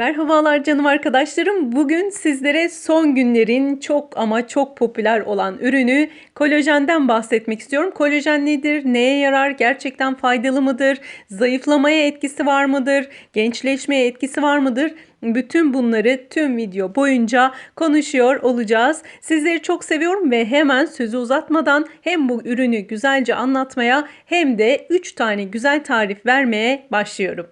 Merhabalar canım arkadaşlarım. Bugün sizlere son günlerin çok ama çok popüler olan ürünü kolajenden bahsetmek istiyorum. Kolajen nedir? Neye yarar? Gerçekten faydalı mıdır? Zayıflamaya etkisi var mıdır? Gençleşmeye etkisi var mıdır? Bütün bunları tüm video boyunca konuşuyor olacağız. Sizleri çok seviyorum ve hemen sözü uzatmadan hem bu ürünü güzelce anlatmaya hem de 3 tane güzel tarif vermeye başlıyorum.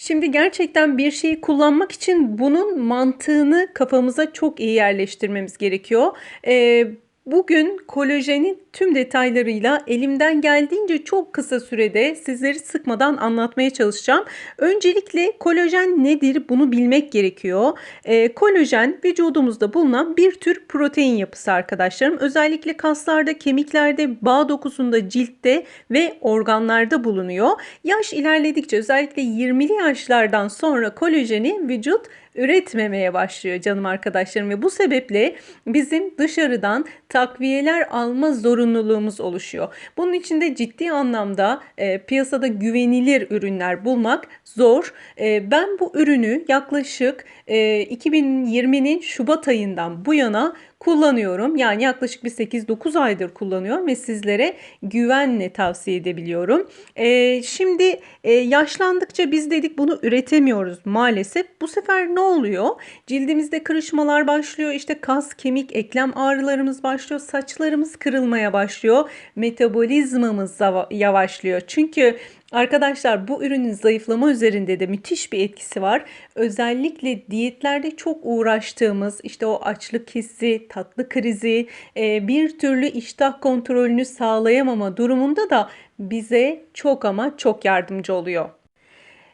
Şimdi gerçekten bir şeyi kullanmak için bunun mantığını kafamıza çok iyi yerleştirmemiz gerekiyor. Ee, Bugün kolajenin tüm detaylarıyla elimden geldiğince çok kısa sürede sizleri sıkmadan anlatmaya çalışacağım. Öncelikle kolajen nedir bunu bilmek gerekiyor. E, kolajen vücudumuzda bulunan bir tür protein yapısı arkadaşlarım. Özellikle kaslarda, kemiklerde, bağ dokusunda, ciltte ve organlarda bulunuyor. Yaş ilerledikçe özellikle 20'li yaşlardan sonra kolajeni vücut üretmemeye başlıyor canım arkadaşlarım ve bu sebeple bizim dışarıdan takviyeler alma zorunluluğumuz oluşuyor. Bunun için de ciddi anlamda e, piyasada güvenilir ürünler bulmak zor. E, ben bu ürünü yaklaşık e, 2020'nin Şubat ayından bu yana kullanıyorum. Yani yaklaşık bir 8-9 aydır kullanıyorum ve sizlere güvenle tavsiye edebiliyorum. Ee, şimdi e, yaşlandıkça biz dedik bunu üretemiyoruz maalesef. Bu sefer ne oluyor? Cildimizde kırışmalar başlıyor. İşte kas, kemik, eklem ağrılarımız başlıyor. Saçlarımız kırılmaya başlıyor. Metabolizmamız yavaşlıyor. Çünkü Arkadaşlar bu ürünün zayıflama üzerinde de müthiş bir etkisi var. Özellikle diyetlerde çok uğraştığımız işte o açlık hissi, tatlı krizi, e, bir türlü iştah kontrolünü sağlayamama durumunda da bize çok ama çok yardımcı oluyor.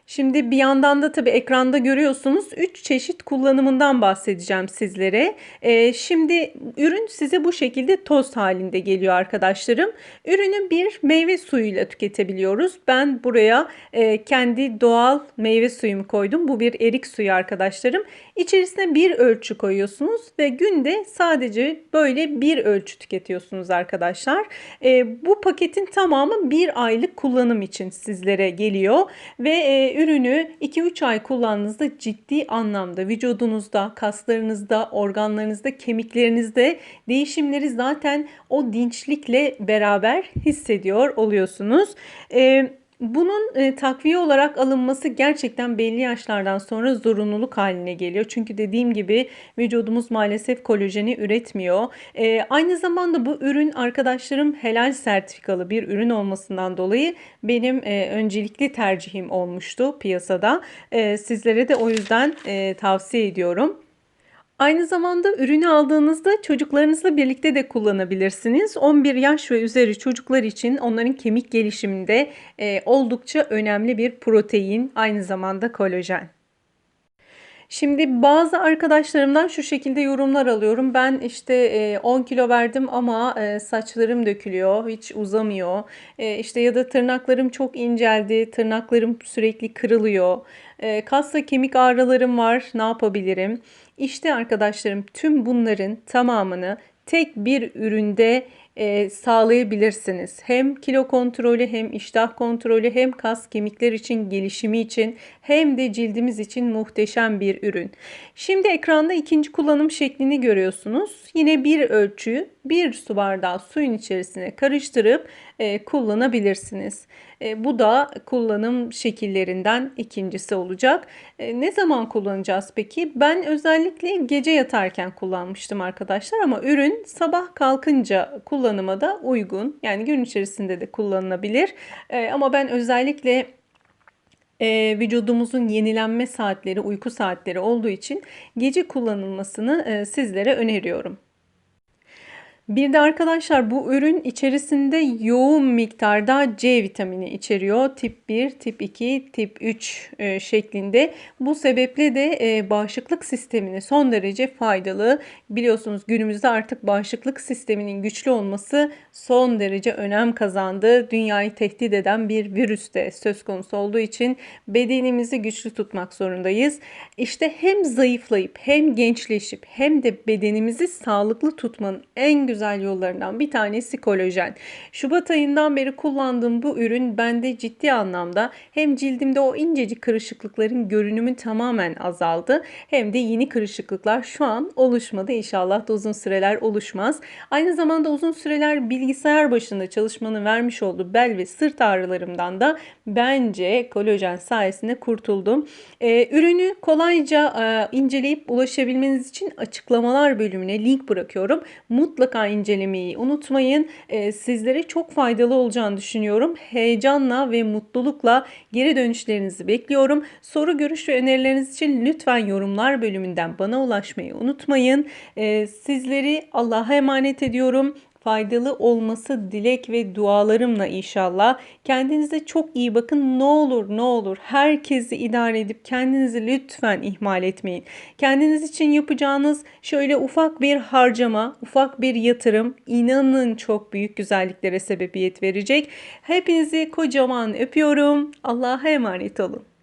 Şimdi bir yandan da tabii ekranda görüyorsunuz 3 çeşit kullanımından bahsedeceğim sizlere. Ee, şimdi ürün size bu şekilde toz halinde geliyor arkadaşlarım. Ürünü bir meyve suyuyla tüketebiliyoruz. Ben buraya e, kendi doğal meyve suyumu koydum. Bu bir erik suyu arkadaşlarım. İçerisine bir ölçü koyuyorsunuz ve günde sadece böyle bir ölçü tüketiyorsunuz arkadaşlar. E, bu paketin tamamı bir aylık kullanım için sizlere geliyor ve e, ürünü 2-3 ay kullandığınızda ciddi anlamda vücudunuzda, kaslarınızda, organlarınızda, kemiklerinizde değişimleri zaten o dinçlikle beraber hissediyor oluyorsunuz. Ee, bunun e, takviye olarak alınması gerçekten belli yaşlardan sonra zorunluluk haline geliyor. Çünkü dediğim gibi vücudumuz maalesef kolajeni üretmiyor. E, aynı zamanda bu ürün arkadaşlarım helal sertifikalı bir ürün olmasından dolayı benim e, öncelikli tercihim olmuştu piyasada. E, sizlere de o yüzden e, tavsiye ediyorum. Aynı zamanda ürünü aldığınızda çocuklarınızla birlikte de kullanabilirsiniz. 11 yaş ve üzeri çocuklar için onların kemik gelişiminde oldukça önemli bir protein, aynı zamanda kolajen. Şimdi bazı arkadaşlarımdan şu şekilde yorumlar alıyorum. Ben işte 10 e, kilo verdim ama e, saçlarım dökülüyor, hiç uzamıyor. E, işte ya da tırnaklarım çok inceldi, tırnaklarım sürekli kırılıyor. Kas ve kemik ağrılarım var, ne yapabilirim? İşte arkadaşlarım tüm bunların tamamını tek bir üründe e, sağlayabilirsiniz. Hem kilo kontrolü hem iştah kontrolü hem kas kemikler için gelişimi için hem de cildimiz için muhteşem bir ürün. Şimdi ekranda ikinci kullanım şeklini görüyorsunuz. Yine bir ölçüyü bir su bardağı suyun içerisine karıştırıp e, kullanabilirsiniz. E, bu da kullanım şekillerinden ikincisi olacak. E, ne zaman kullanacağız peki? Ben özellikle gece yatarken kullanmıştım arkadaşlar ama ürün sabah kalkınca kullanıma da uygun. Yani gün içerisinde de kullanılabilir. E, ama ben özellikle e, vücudumuzun yenilenme saatleri, uyku saatleri olduğu için gece kullanılmasını e, sizlere öneriyorum. Bir de arkadaşlar bu ürün içerisinde yoğun miktarda C vitamini içeriyor. Tip 1, tip 2, tip 3 e, şeklinde. Bu sebeple de e, bağışıklık sistemine son derece faydalı. Biliyorsunuz günümüzde artık bağışıklık sisteminin güçlü olması son derece önem kazandı. Dünyayı tehdit eden bir virüs de söz konusu olduğu için bedenimizi güçlü tutmak zorundayız. İşte hem zayıflayıp hem gençleşip hem de bedenimizi sağlıklı tutmanın en güzel güzel yollarından bir tanesi kolajen. Şubat ayından beri kullandığım bu ürün bende ciddi anlamda hem cildimde o incecik kırışıklıkların görünümü tamamen azaldı hem de yeni kırışıklıklar şu an oluşmadı. İnşallah da uzun süreler oluşmaz. Aynı zamanda uzun süreler bilgisayar başında çalışmanın vermiş olduğu bel ve sırt ağrılarımdan da bence kolajen sayesinde kurtuldum. Ee, ürünü kolayca e, inceleyip ulaşabilmeniz için açıklamalar bölümüne link bırakıyorum. Mutlaka incelemeyi unutmayın. Ee, sizlere çok faydalı olacağını düşünüyorum. Heyecanla ve mutlulukla geri dönüşlerinizi bekliyorum. Soru, görüş ve önerileriniz için lütfen yorumlar bölümünden bana ulaşmayı unutmayın. Ee, sizleri Allah'a emanet ediyorum faydalı olması dilek ve dualarımla inşallah. Kendinize çok iyi bakın. Ne olur ne olur herkesi idare edip kendinizi lütfen ihmal etmeyin. Kendiniz için yapacağınız şöyle ufak bir harcama, ufak bir yatırım inanın çok büyük güzelliklere sebebiyet verecek. Hepinizi kocaman öpüyorum. Allah'a emanet olun.